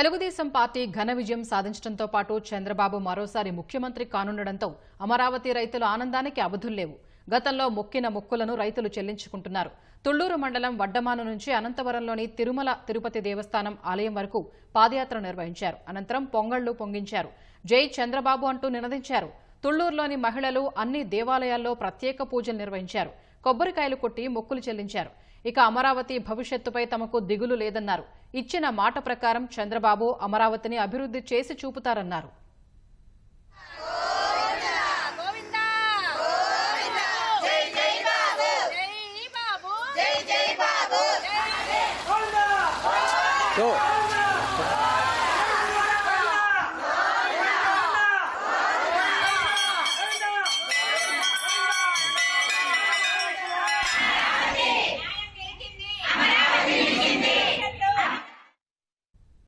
Telugu Desam party ఘన విజయం సాధించడంతో పాటు చంద్రబాబు మరోసారి ముఖ్యమంత్రి కానుండడంతో అమరావతి రైతుల ఆనందానికి అవధుల్లేవు గతంలో మొక్కిన మొక్కులను రైతులు చెల్లించుకుంటున్నారు. తుళ్ళూరు మండలం వడ్డమాను నుంచి అనంతవరంలోని తిరుమల తిరుపతి దేవస్థానం ఆలయం వరకు పాదయాత్ర నిర్వహించారు. అనంతరం పొంగళ్ళు పొంగించారు. జై చంద్రబాబు అంటూ నినదించారు. తుళ్ళూరులోని మహిళలు అన్ని దేవాలయాల్లో ప్రత్యేక పూజలు నిర్వహించారు. కొబ్బరికాయలు కొట్టి మొక్కులు చెల్లించారు. ఇక అమరావతి భవిష్యత్తుపై తమకు దిగులు లేదన్నారు. ఇచ్చిన మాట ప్రకారం చంద్రబాబు అమరావతిని అభివృద్ధి చేసి చూపుతారన్నారు. గోవిందా! జై జై బాబు! జై బాబు! జై జై బాబు! సో